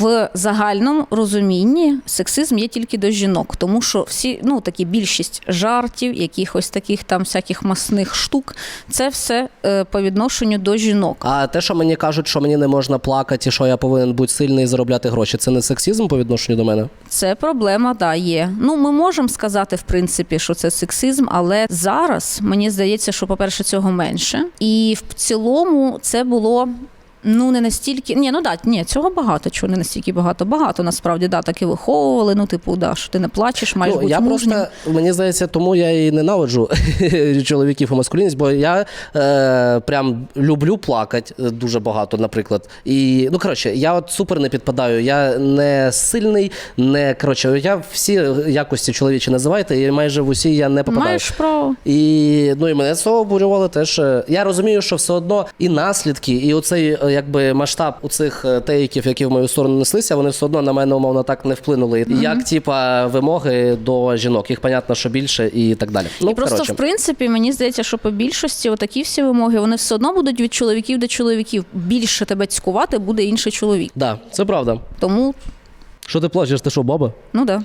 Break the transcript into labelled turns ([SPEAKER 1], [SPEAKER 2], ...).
[SPEAKER 1] В загальному розумінні сексизм є тільки до жінок, тому що всі, ну такі більшість жартів, якихось таких там всяких масних штук, це все е, по відношенню до жінок.
[SPEAKER 2] А те, що мені кажуть, що мені не можна плакати, що я повинен бути сильний і заробляти гроші, це не сексизм по відношенню до мене?
[SPEAKER 1] Це проблема, да, є. Ну, ми можемо сказати, в принципі, що це сексизм, але зараз мені здається, що, по-перше, цього менше. І в цілому це було. Ну, не настільки. Ні, ну да, ні, цього багато. Чого не настільки багато. Багато насправді да, так і виховували. Ну, типу, да, що ти не плачеш, маєш
[SPEAKER 2] ну,
[SPEAKER 1] бути
[SPEAKER 2] я
[SPEAKER 1] мужнім.
[SPEAKER 2] просто мені здається, тому я і ненавиджу чоловіків і маскулінність, бо я е, прям люблю плакати е, дуже багато, наприклад. І ну коротше, я от супер не підпадаю. Я не сильний, не коротше, я всі якості чоловічі називайте, і майже в усі я не попадаю.
[SPEAKER 1] Маєш право.
[SPEAKER 2] І ну і мене цього обурювало теж. е, Я розумію, що все одно і наслідки, і оцей е, якби масштаб у цих е, тейків, які в мою сторону неслися, вони все одно на мене умовно так не вплинули. Як типа вимоги до жінок, їх понятно, що більше і так далі. Ну
[SPEAKER 1] і просто,
[SPEAKER 2] коротше.
[SPEAKER 1] в принципі, мені здається, що по більшості отакі всі вимоги вони все одно будуть від чоловіків до чоловіків. Більше тебе цькувати буде інший чоловік.
[SPEAKER 2] Да, це правда.
[SPEAKER 1] Тому,
[SPEAKER 2] Що ти плачеш? Ти що, баба?
[SPEAKER 1] ну да.